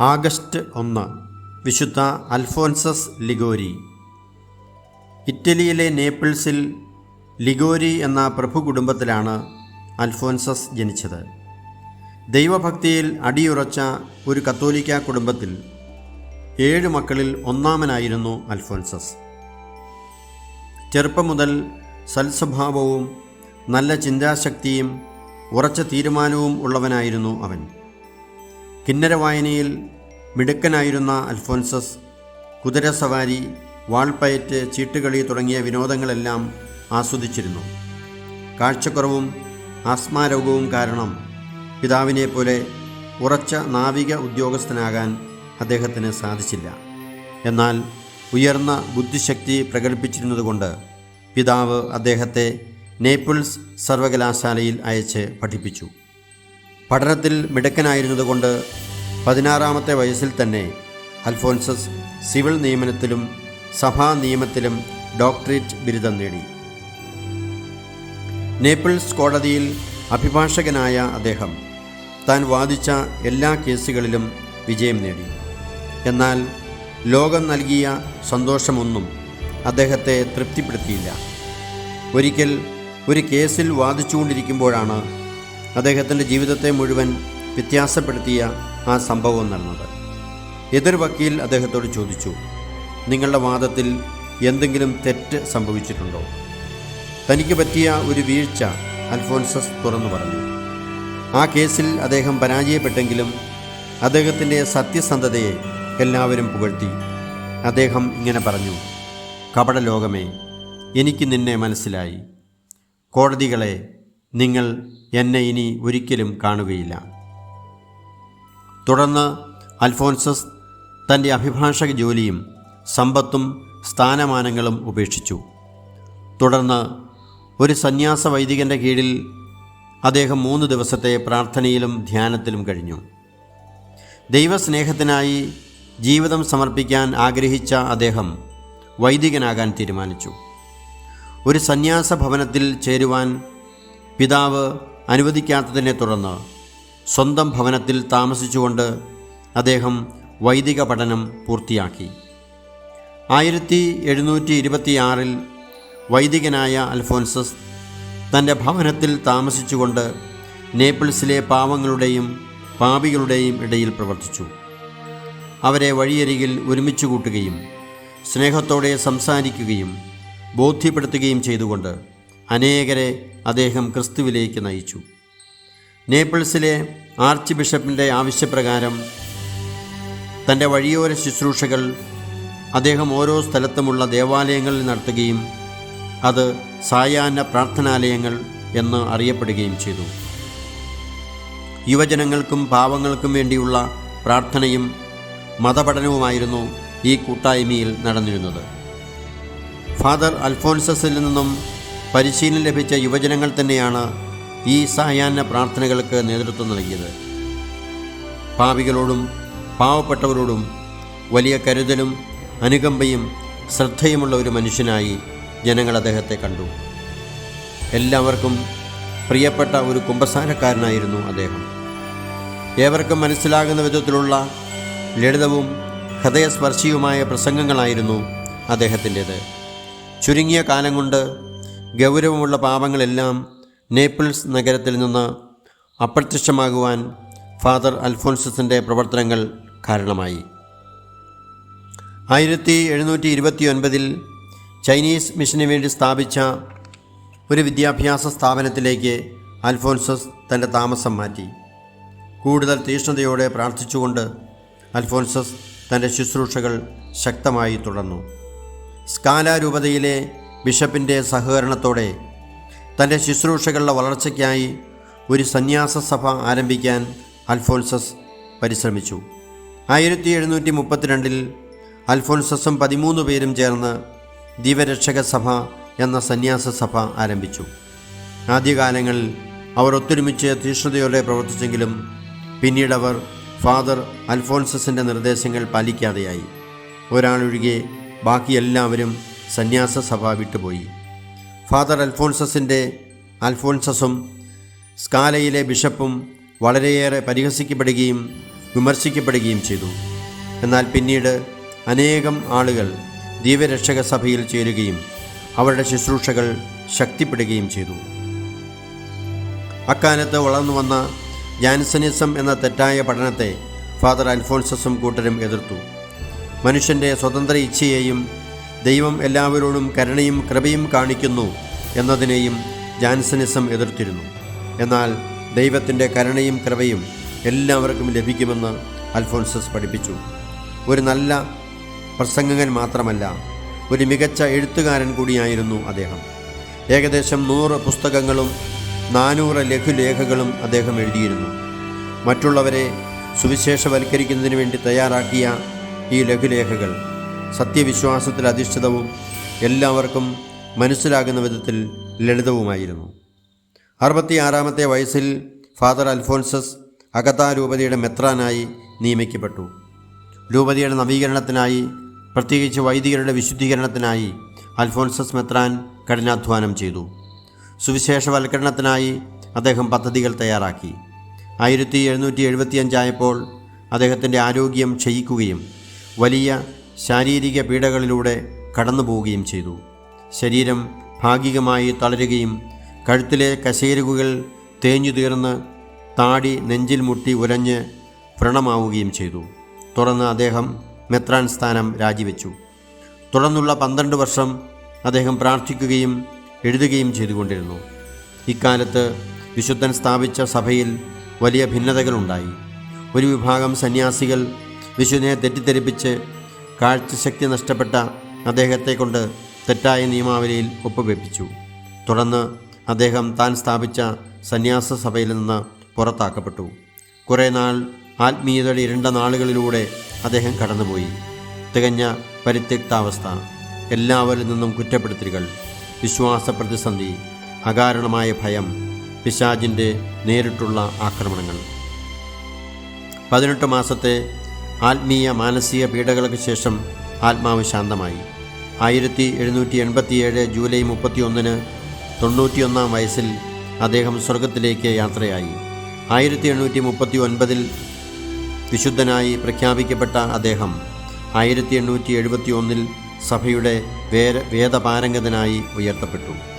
August ഒന്ന് വിശുദ്ധ Alphonsus Liguori. ഇറ്റലിയിലെ നേപ്പിൾസിൽ ലിഗോരി എന്ന പ്രഭു കുടുംബത്തിലാണ് അൽഫോൻസസ് ജനിച്ചത്. ദൈവഭക്തിയിൽ അടിയുറച്ച ഒരു കത്തോലിക്ക കുടുംബത്തിൽ ഏഴ് മക്കളിൽ ഒന്നാമനായിരുന്നു അൽഫോൻസസ്. ചെറുപ്പം മുതൽ സൽസ്വഭാവവും നല്ല ചിന്താശക്തിയും ഉറച്ച തീരുമാനവും ഉള്ളവനായിരുന്നു അവൻ. കിന്നര വായനയിൽ മിടുക്കനായിരുന്ന അൽഫോൻസസ് കുതിരസവാരി വാൾപയറ്റ് ചീട്ടുകളി തുടങ്ങിയ വിനോദങ്ങളെല്ലാം ആസ്വദിച്ചിരുന്നു. കാഴ്ചക്കുറവും ആസ്മാരോഗവും കാരണം പിതാവിനെ പോലെ ഉറച്ച നാവിക ഉദ്യോഗസ്ഥനാകാൻ അദ്ദേഹത്തിന് സാധിച്ചില്ല. എന്നാൽ ഉയർന്ന ബുദ്ധിശക്തി പ്രകടിപ്പിച്ചിരുന്നതുകൊണ്ട് പിതാവ് അദ്ദേഹത്തെ നേപ്പിൾസ് സർവകലാശാലയിൽ അയച്ച് പഠിപ്പിച്ചു. പഠനത്തിൽ മിടുക്കനായിരുന്നതുകൊണ്ട് പതിനാറാമത്തെ വയസ്സിൽ തന്നെ അൽഫോൻസസ് സിവിൽ നിയമനത്തിലും സഭാ നിയമത്തിലും ഡോക്ടറേറ്റ് ബിരുദം നേടി. നേപ്പിൾസ് കോടതിയിൽ അഭിഭാഷകനായ അദ്ദേഹം താൻ വാദിച്ച എല്ലാ കേസുകളിലും വിജയം നേടി. എന്നാൽ ലോകം നൽകിയ സന്തോഷമൊന്നും അദ്ദേഹത്തെ തൃപ്തിപ്പെടുത്തിയില്ല. ഒരിക്കൽ ഒരു കേസിൽ വാദിച്ചുകൊണ്ടിരിക്കുമ്പോഴാണ് അദ്ദേഹത്തിന്റെ ജീവിതത്തെ മുഴുവൻ വ്യത്യാസപ്പെടുത്തിയ ആ സംഭവം നടന്നത് എതിർ വക്കീൽ അദ്ദേഹത്തോട് ചോദിച്ചു നിങ്ങളുടെ വാദത്തിൽ എന്തെങ്കിലും തെറ്റ് സംഭവിച്ചിട്ടുണ്ടോ? തനിക്ക് പറ്റിയ ഒരു വീഴ്ച അൽഫോൻസസ് തുറന്നു പറഞ്ഞു. ആ കേസിൽ അദ്ദേഹം പരാജയപ്പെട്ടെങ്കിലും അദ്ദേഹത്തിന്റെ സത്യസന്ധതയെ എല്ലാവരും പുകഴ്ത്തി. അദ്ദേഹം ഇങ്ങനെ പറഞ്ഞു കപട ലോകമേ എനിക്ക് നിന്നെ മനസ്സിലായി. കോടതികളെ നിങ്ങൾ എന്നെ ഇനി ഒരിക്കലും കാണുകയില്ല. തുടർന്ന് അൽഫോൻസസ് തന്റെ അഭിഭാഷക ജോലിയും സമ്പത്തും സ്ഥാനമാനങ്ങളും ഉപേക്ഷിച്ചു. തുടർന്ന് ഒരു സന്യാസ വൈദികന്റെ കീഴിൽ അദ്ദേഹം മൂന്ന് ദിവസത്തെ പ്രാർത്ഥനയിലും ധ്യാനത്തിലും കഴിഞ്ഞു. ദൈവസ്നേഹത്തിനായി ജീവിതം സമർപ്പിക്കാൻ ആഗ്രഹിച്ച അദ്ദേഹം വൈദികനാകാൻ തീരുമാനിച്ചു. ഒരു സന്യാസ ഭവനത്തിൽ ചേരുവാൻ പിതാവ് അനുവദിക്കാത്തതിനെ തുടർന്ന് സ്വന്തം ഭവനത്തിൽ താമസിച്ചുകൊണ്ട് അദ്ദേഹം വൈദിക പഠനം പൂർത്തിയാക്കി. ആയിരത്തി എഴുന്നൂറ്റി ഇരുപത്തിയാറിൽ വൈദികനായ അൽഫോൻസസ് തന്റെ ഭവനത്തിൽ താമസിച്ചുകൊണ്ട് നേപ്പിൾസിലെ പാവങ്ങളുടെയും പാപികളുടെയും ഇടയിൽ പ്രവർത്തിച്ചു. അവരെ വഴിയരികിൽ ഒരുമിച്ച് കൂട്ടുകയും സ്നേഹത്തോടെ സംസാരിക്കുകയും ബോധ്യപ്പെടുത്തുകയും ചെയ്തുകൊണ്ട് അനേകരെ അദ്ദേഹം ക്രിസ്തുവിലേക്ക് നയിച്ചു. നേപ്പിൾസിലെ ആർച്ച് ബിഷപ്പിന്റെ ആവശ്യപ്രകാരം തന്റെ വഴിയോര ശുശ്രൂഷകൾ അദ്ദേഹം ഓരോ സ്ഥലത്തുമുള്ള ദേവാലയങ്ങളിൽ നടത്തുകയും അത് സായാഹ്ന പ്രാർത്ഥനാലയങ്ങൾ എന്ന് അറിയപ്പെടുകയും ചെയ്തു. യുവജനങ്ങൾക്കും പാവങ്ങൾക്കും വേണ്ടിയുള്ള പ്രാർത്ഥനയും മതപഠനവുമായിരുന്നു ഈ കൂട്ടായ്മയിൽ നടന്നിരുന്നത്. ഫാദർ അൽഫോൻസസിൽ നിന്നും പരിശീലനം ലഭിച്ച യുവജനങ്ങൾ തന്നെയാണ് ഈ സായാഹ്ന പ്രാർത്ഥനകൾക്ക് നേതൃത്വം നൽകിയത്. പാപികളോടും പാവപ്പെട്ടവരോടും വലിയ കരുതലും അനുകമ്പയും ശ്രദ്ധയുമുള്ള ഒരു മനുഷ്യനായി ജനങ്ങൾ അദ്ദേഹത്തെ കണ്ടു. എല്ലാവർക്കും പ്രിയപ്പെട്ട ഒരു കുമ്പസാരക്കാരനായിരുന്നു അദ്ദേഹം. ഏവർക്കും മനസ്സിലാകുന്ന വിധത്തിലുള്ള ലളിതവും ഹൃദയസ്പർശിയുമായ പ്രസംഗങ്ങളായിരുന്നു അദ്ദേഹത്തിന്റേത്. ചുരുങ്ങിയ കാലം കൊണ്ട് ഗൗരവമുള്ള പാപങ്ങളെല്ലാം നേപ്പിൾസ് നഗരത്തിൽ നിന്ന് അപ്രത്യക്ഷമാകുവാൻ ഫാദർ അൽഫോൻസസിന്റെ പ്രവർത്തനങ്ങൾ കാരണമായി. ആയിരത്തി എഴുന്നൂറ്റി ഇരുപത്തി ഒൻപതിൽ ചൈനീസ് മിഷന് വേണ്ടി സ്ഥാപിച്ച ഒരു വിദ്യാഭ്യാസ സ്ഥാപനത്തിലേക്ക് അൽഫോൻസസ് തന്റെ താമസം മാറ്റി. കൂടുതൽ തീഷ്ണതയോടെ പ്രാർത്ഥിച്ചുകൊണ്ട് അൽഫോൻസസ് തന്റെ ശുശ്രൂഷകൾ ശക്തമായി തുടർന്നു. സ്കാല രൂപതയിലെ ബിഷപ്പിന്റെ സഹകരണത്തോടെ തന്റെ ശുശ്രൂഷകളുടെ വളർച്ചയ്ക്കായി ഒരു സന്യാസ സഭ ആരംഭിക്കാൻ അൽഫോൻസസ് പരിശ്രമിച്ചു. ആയിരത്തി എഴുന്നൂറ്റി മുപ്പത്തിരണ്ടിൽ അൽഫോൻസസും പതിമൂന്ന് പേരും ചേർന്ന് ദീപരക്ഷക സഭ എന്ന സന്യാസ സഭ ആരംഭിച്ചു. ആദ്യകാലങ്ങളിൽ അവർ ഒത്തൊരുമിച്ച് തീഷ്ണതയോടെ പ്രവർത്തിച്ചെങ്കിലും പിന്നീട് അവർ ഫാദർ അൽഫോൻസസിന്റെ നിർദ്ദേശങ്ങൾ പാലിക്കാതെയായി. ഒരാളൊഴികെ ബാക്കി എല്ലാവരും സന്യാസ സഭ വിട്ടുപോയി. ഫാദർ അൽഫോൻസസിന്റെ അൽഫോൻസസും സ്കാലയിലെ ബിഷപ്പും വളരെയേറെ പരിഹസിക്കപ്പെടുകയും വിമർശിക്കപ്പെടുകയും ചെയ്തു. എന്നാൽ പിന്നീട് അനേകം ആളുകൾ ദീപരക്ഷക സഭയിൽ ചേരുകയും അവരുടെ ശുശ്രൂഷകൾ ശക്തിപ്പെടുകയും ചെയ്തു. അക്കാലത്ത് വളർന്നു വന്ന ജാൻസനിസം എന്ന തെറ്റായ പഠനത്തെ ഫാദർ അൽഫോൺസസും കൂട്ടരും എതിർത്തു. മനുഷ്യന്റെ സ്വതന്ത്ര ഇച്ഛയെയും ദൈവം എല്ലാവരോടും കരുണയും കൃപയും കാണിക്കുന്നു എന്നതിനെയും ജാൻസനിസം എതിർത്തിരുന്നു. എന്നാൽ ദൈവത്തിന്റെ കരുണയും കൃപയും എല്ലാവർക്കും ലഭിക്കുമെന്ന് അൽഫോൺസസ് പഠിപ്പിച്ചു. ഒരു നല്ല പ്രസംഗകൻ മാത്രമല്ല ഒരു മികച്ച എഴുത്തുകാരൻ കൂടിയായിരുന്നു അദ്ദേഹം. ഏകദേശം നൂറ് പുസ്തകങ്ങളും നാനൂറ് ലഘുലേഖകളും അദ്ദേഹം എഴുതിയിരുന്നു. മറ്റുള്ളവരെ സുവിശേഷവൽക്കരിക്കുന്നതിന് വേണ്ടി തയ്യാറാക്കിയ ഈ ലഘുലേഖകൾ സത്യവിശ്വാസത്തിൽ അധിഷ്ഠിതവും എല്ലാവർക്കും മനസ്സിലാകുന്ന വിധത്തിൽ ലളിതവുമായിരുന്നു. അറുപത്തിയാറാമത്തെ വയസ്സിൽ ഫാദർ അൽഫോൻസസ് അഗതാ രൂപതയുടെ മെത്രാനായി നിയമിക്കപ്പെട്ടു. രൂപതയുടെ നവീകരണത്തിനായി പ്രത്യേകിച്ച് വൈദികരുടെ വിശുദ്ധീകരണത്തിനായി അൽഫോൻസസ് മെത്രാൻ കഠിനാധ്വാനം ചെയ്തു. സുവിശേഷവൽക്കരണത്തിനായി അദ്ദേഹം പദ്ധതികൾ തയ്യാറാക്കി. ആയിരത്തി എഴുന്നൂറ്റി എഴുപത്തിയഞ്ചായപ്പോൾ അദ്ദേഹത്തിന്റെ ആരോഗ്യം ക്ഷയിക്കുകയും വലിയ ശാരീരിക പീഡകളിലൂടെ കടന്നു പോവുകയും ചെയ്തു. ശരീരം ഭാഗികമായി തളരുകയും കഴുത്തിലെ കശേരുകൾ തേഞ്ഞു തീർന്ന് താടി നെഞ്ചിൽ മുട്ടി ഉരഞ്ഞ് വ്രണമാവുകയും ചെയ്തു. തുടർന്ന് അദ്ദേഹം മെത്രാൻ സ്ഥാനം രാജിവെച്ചു. തുടർന്നുള്ള പന്ത്രണ്ട് വർഷം അദ്ദേഹം പ്രാർത്ഥിക്കുകയും എഴുതുകയും ചെയ്തുകൊണ്ടിരുന്നു. ഇക്കാലത്ത് വിശുദ്ധൻ സ്ഥാപിച്ച സഭയിൽ വലിയ ഭിന്നതകളുണ്ടായി. ഒരു വിഭാഗം സന്യാസികൾ വിശുദ്ധനെ തെറ്റിദ്ധരിപ്പിച്ച് കാഴ്ചശക്തി നഷ്ടപ്പെട്ട അദ്ദേഹത്തെ കൊണ്ട് തെറ്റായ നിയമാവലിയിൽ ഒപ്പുവെപ്പിച്ചു. തുടർന്ന് അദ്ദേഹം താൻ സ്ഥാപിച്ച സന്യാസ സഭയിൽ നിന്ന് പുറത്താക്കപ്പെട്ടു. കുറേ നാൾ ആത്മീയതയുടെ ഇരുണ്ട നാളുകളിലൂടെ അദ്ദേഹം കടന്നുപോയി. തികഞ്ഞ പരിത്യക്താവസ്ഥ. എല്ലാവരിൽ നിന്നും കുറ്റപ്പെടുത്തലുകൾ വിശ്വാസ പ്രതിസന്ധി അകാരണമായ ഭയം പിശാജിന്റെ നേരിട്ടുള്ള ആക്രമണങ്ങൾ. പതിനെട്ട് മാസത്തെ ആത്മീയ മാനസിക പീഡകൾക്ക് ശേഷം ആത്മാവ് ശാന്തമായി. ആയിരത്തി എഴുന്നൂറ്റി എൺപത്തിയേഴ് ജൂലൈ മുപ്പത്തിയൊന്നിന് തൊണ്ണൂറ്റിയൊന്നാം വയസ്സിൽ അദ്ദേഹം സ്വർഗത്തിലേക്ക് യാത്രയായി. ആയിരത്തി എണ്ണൂറ്റി മുപ്പത്തി ഒൻപതിൽ വിശുദ്ധനായി പ്രഖ്യാപിക്കപ്പെട്ട അദ്ദേഹം ആയിരത്തി എണ്ണൂറ്റി എഴുപത്തി ഒന്നിൽ സഭയുടെ വേദപാരംഗതനായി ഉയർത്തപ്പെട്ടു.